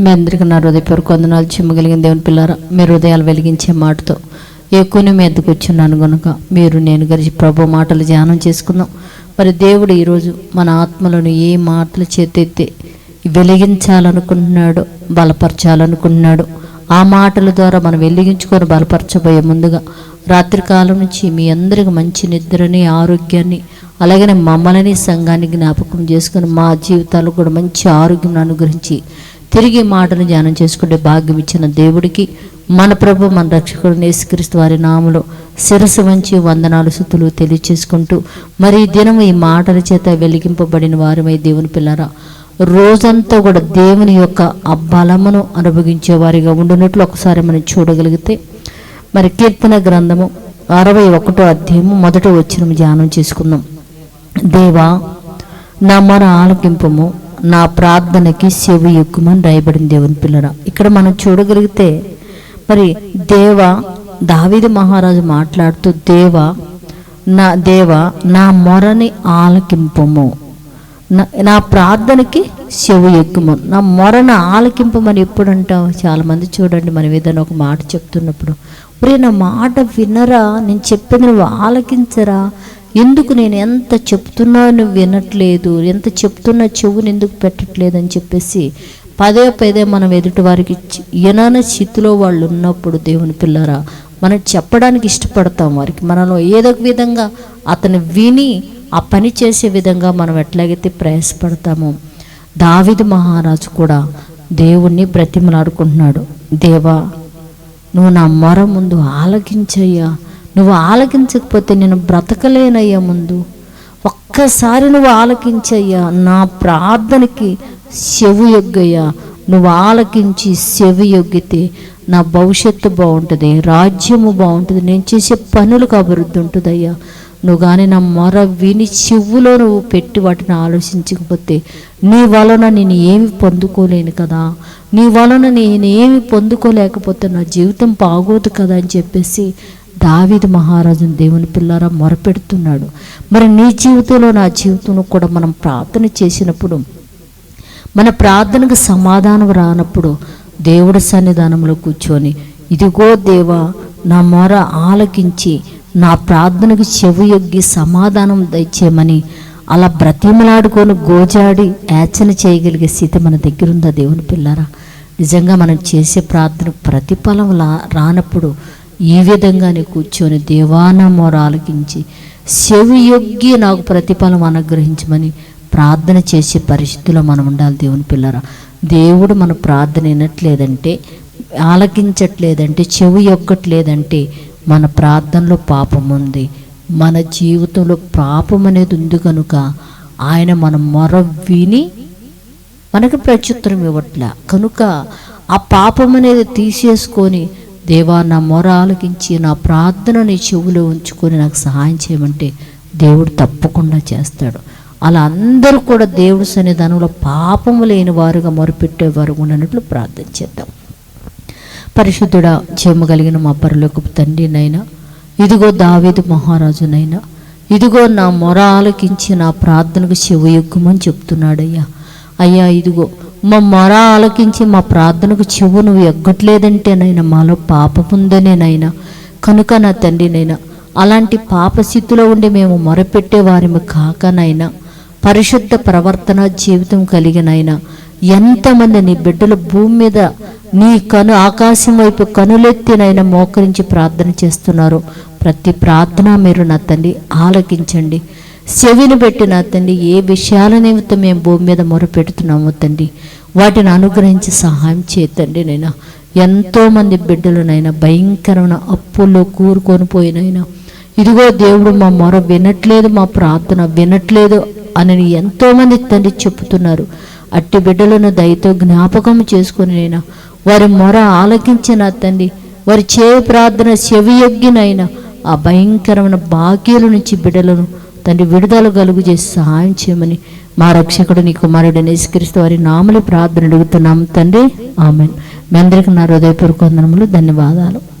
మీ అందరికీ నా హృదయపూర్వక వందనాలు చెమ్మగలిగిన దేవుని పిల్లారా మీ హృదయాలు వెలిగించే మాటతో ఎక్కువనే మీ ఎద్దుకు వచ్చున్నాను గనుక మీరు నేను గరిచి ప్రభు మాటలు ధ్యానం చేసుకుందాం. మరి దేవుడు ఈరోజు మన ఆత్మలను ఏ మాటలు చేతెత్తే వెలిగించాలనుకుంటున్నాడు బలపరచాలనుకుంటున్నాడు ఆ మాటల ద్వారా మనం వెలిగించుకొని బలపరచబోయే ముందుగా రాత్రికాలం నుంచి మీ అందరికి మంచి నిద్రని ఆరోగ్యాన్ని అలాగనే మమ్మల్ని సంఘాన్ని జ్ఞాపకం చేసుకుని మా జీవితాలు కూడా మంచి ఆరోగ్యం అనుగ్రహించి తిరిగి మాటను ధ్యానం చేసుకుంటే భాగ్యం ఇచ్చిన దేవుడికి మన ప్రభు మన రక్షకుడు నేసుక్రీస్తు వారి నామలో శిరస్సు వంచి వందనాలు సుతులు తెలియచేసుకుంటూ మరి ఈ ఈ మాటల చేత వెలిగింపబడిన వారమై దేవుని పిల్లరా రోజంతా కూడా దేవుని యొక్క ఆ బలమును అనుభవించే వారిగా ఉండునట్లు ఒకసారి మనం చూడగలిగితే మరి కీర్తన గ్రంథము అరవై ఒకటో అధ్యాయము మొదట వచ్చిన ధ్యానం చేసుకుందాం. దేవా నా మన ఆలకింపము నా ప్రార్థనకి చెవి ఎక్కుమని రాయబడింది దేవుని పిల్లరా. ఇక్కడ మనం చూడగలిగితే మరి దేవ దావిది మహారాజు మాట్లాడుతూ దేవ నా దేవ నా మొరని ఆలకింపము. నా నా ప్రార్థనకి చెవు ఎక్కుము నా మొరను ఆలకింపమని ఎప్పుడు అంటాం చాలామంది చూడండి మనం ఏదైనా ఒక మాట చెప్తున్నప్పుడు. ఒరే నా మాట వినరా? నేను చెప్పేది నువ్వు ఆలకించరా? ఎందుకు నేను ఎంత చెప్తున్నా నువ్వు వినట్లేదు ఎంత చెప్తున్నా చెవుని ఎందుకు పెట్టట్లేదు అని చెప్పేసి పదే పదే మనం ఎదుటి వారికి వినని స్థితిలో వాళ్ళు ఉన్నప్పుడు దేవుని పిల్లరా మనం చెప్పడానికి ఇష్టపడతాం వారికి. మనలో ఏదో ఒక విధంగా అతను విని ఆ పని చేసే విధంగా మనం ఎట్లాగైతే ప్రయాసపడతామో దావిది మహారాజు కూడా దేవుణ్ణి బ్రతిమలాడుకుంటున్నాడు. దేవా నువ్వు నా మొర ముందు ఆలకించయ్యా. నువ్వు ఆలకించకపోతే నేను బ్రతకలేనయ్యా ముందు. ఒక్కసారి నువ్వు ఆలకించయ్యా. నా ప్రార్థనకి చెవు యొగ్గయ్యా. నువ్వు ఆలకించి చెవి యొగ్గితే నా భవిష్యత్తు బాగుంటుంది రాజ్యము బాగుంటుంది. నేను చేసే పనులకు అభివృద్ధి ఉంటుంది అయ్యా నువ్వు కానీ నా మొర విని చెవులో నువ్వు పెట్టి వాటిని ఆలోచించకపోతే నీ వలన నేను ఏమి పొందుకోలేను కదా. నీ వలన నేను ఏమి పొందుకోలేకపోతే నా జీవితం బాగోదు కదా అని చెప్పేసి దావిది మహారాజును దేవుని పిల్లారా మొరపెడుతున్నాడు. మరి నీ జీవితంలో నా జీవితంలో కూడా మనం ప్రార్థన చేసినప్పుడు మన ప్రార్థనకు సమాధానం రానప్పుడు దేవుడి సన్నిధానంలో కూర్చొని ఇదిగో దేవా నా మొర ఆలకించి నా ప్రార్థనకు చెవి యొగ్గి సమాధానం దయచేయమని అలా బ్రతిమలాడుకొని గోజాడి యాచన చేయగలిగే స్థితి మన దగ్గర ఉందా దేవుని పిల్లారా? నిజంగా మనం చేసే ప్రార్థన ప్రతిఫలం లా రానప్పుడు ఈ విధంగానే కూర్చొని దేవాన మొర ఆలకించి సెవియొగ్గి నాకు ప్రతిఫలం అనుగ్రహించమని ప్రార్థన చేసే పరిస్థితిలో మనం ఉండాలి దేవుని పిల్లరా. దేవుడు మన ప్రార్థన వినట్లేదంటే ఆలకించట్లేదంటే చెవి యొక్కట్లేదంటే మన ప్రార్థనలో పాపం ఉంది. మన జీవితంలో పాపం అనేది ఉంది కనుక ఆయన మన మొర విని మనకు ప్రత్యుత్తరం ఇవ్వట్లే. కనుక ఆ పాపం అనేది తీసేసుకొని దేవా నా మొర ఆలకించి నా ప్రార్థన నీ చెవులో ఉంచుకొని నాకు సహాయం చేయమంటే దేవుడు తప్పకుండా చేస్తాడు. అలా అందరూ కూడా దేవుడు సన్నిధానంలో పాపము లేని వారుగా మొరపెట్టేవారు ఉన్నట్లు ప్రార్థన చేద్దాం. పరిశుద్ధుడ జీవము కలిగిన మా పరులకు తండ్రినైనా ఇదిగో దావేది మహారాజునైనా ఇదిగో నా మొర ఆలకించి నా ప్రార్థనకు చెవి ఎక్కుమని చెప్తున్నాడయ్యా. అయ్యా ఇదిగో మా మొర ఆలకించి మా ప్రార్థనకు చెవు నువ్వు ఎగ్గట్లేదంటేనైనా మాలో పాపముందనేనైనా కనుక నా తండ్రినైనా అలాంటి పాపస్థితిలో ఉండి మేము మొరపెట్టే వారిమి కాకనైనా పరిశుద్ధ ప్రవర్తన జీవితం కలిగినైనా ఎంతమంది నీ బిడ్డలు భూమి మీద నీ కను ఆకాశం వైపు కనులెత్తినైనా మోకరించి ప్రార్థన చేస్తున్నారు. ప్రతి ప్రార్థన మీరు నా తండ్రి ఆలకించండి. చెవిని పెట్టిన తండ్రి ఏ విషయాల నిమిత్తం మేము భూమి మీద మొరపెడుతున్నామో తండ్రి వాటిని అనుగ్రహించి సహాయం చేతండి నైనా ఎంతోమంది బిడ్డలనైనా భయంకరమైన అప్పుల్లో కూరుకొని పోయినైనా ఇదిగో దేవుడు మా మొర వినట్లేదు మా ప్రార్థన వినట్లేదు అని ఎంతోమంది తండ్రి చెప్తున్నారు. అట్టి బిడ్డలను దయతో జ్ఞాపకం చేసుకుని నైనా వారి మొర ఆలకించిన తండ్రి వారి చేయ ప్రార్థన చెవియొగ్గినైనా ఆ భయంకరమైన బాకీల నుంచి బిడ్డలను తండ్రి విడుదల కలుగు చేసి సహాయం చేయమని మా రక్షకుడు నీ కుమారుడు నిష్కరిస్తూ వారి నామలు ప్రార్థన అడుగుతున్నాం తండ్రి. ఆమెన్. మీ అందరికీ నా హృదయపూర్వక వందనములు ధన్యవాదాలు.